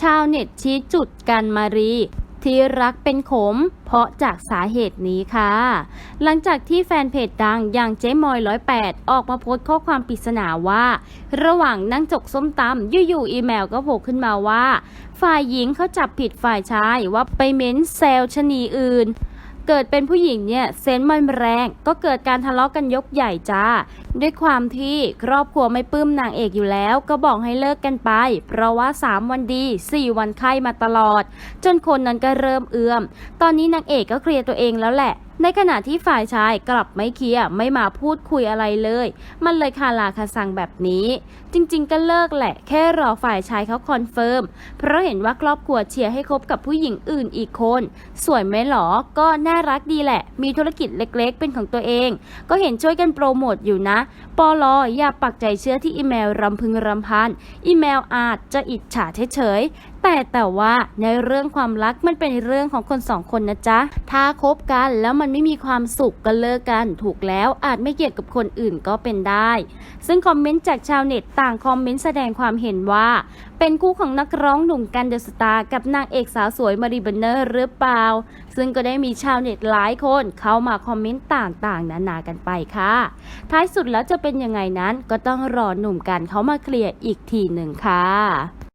ชาวเน็ตชี้จุดกันมารีที่รักเป็นขม เพราะจากสาเหตุนี้ค่ะ หลังจากที่แฟนเพจดังอย่างเจ๊มอยร้อยแปดออกมาโพสต์ข้อความปริศนาว่า ระหว่างนั่งจกส้มตำอยู่ๆอีเมลก็โผล่ขึ้นมาว่า ฝ่ายหญิงเขาจับผิดฝ่ายชายว่าไปเม้นแซวชะนีอื่น เกิดเป็นผู้หญิงเนี่ยเซนต์มันแรงก็เกิดการทะเลาะกันยกใหญ่จ้า ด้วยความที่ครอบครัวไม่ปลื้มนางเอกอยู่แล้ว ก็บอกให้เลิกกันไป เพราะว่า 3 วันดี 4 วันไข้มาตลอด จนคนนั้นก็เริ่มเอื้อม ตอนนี้นางเอกก็เคลียร์ตัวเองแล้วแหละในขณะที่ฝ่ายชายกลับไม่เคลียร์ไม่มาพูดคุยอะไรเลย มันเลยคาลาคาซังแบบนี้ จริงๆ ก็เลิกแหละ แค่รอฝ่ายชายเขาคอนเฟิร์ม เพราะเห็นว่าครอบครัวเชียร์ให้คบกับผู้หญิงอื่นอีกคน สวยไหมหรอ ก็น่ารักดีแหละ มีธุรกิจเล็กๆ เป็นของตัวเอง ก็เห็นช่วยกันโปรโมทอยู่นะ ปอลออย่าปักใจเชื่อที่อีเมลรำพึงรำพัน อีเมลอาจจะอิจฉาเฉย แต่แต่ว่าในเรื่องความรักมันเป็นเรื่องของคนสองคนนะจ๊ะ ถ้าคบกันแล้วมันไม่มีความสุขก็เลิกกันถูกแล้วอาจไม่เกี่ยวกับคนอื่นก็เป็นได้ ซึ่งคอมเมนต์จากชาวเน็ตต่างคอมเมนต์แสดงความเห็นว่า เป็นคู่ของนักร้องหนุ่มกันเดอะสตาร์กับนางเอกสาวสวยมารีเบนเนอร์หรือเปล่า ซึ่งก็ได้มีชาวเน็ตหลายคนเข้ามาคอมเมนต์ต่างๆ นานากันไปค่ะ ท้ายสุดแล้วจะเป็นยังไงนั้นก็ต้องรอหนุ่มกันเขามาเคลียร์อีกทีหนึ่งค่ะ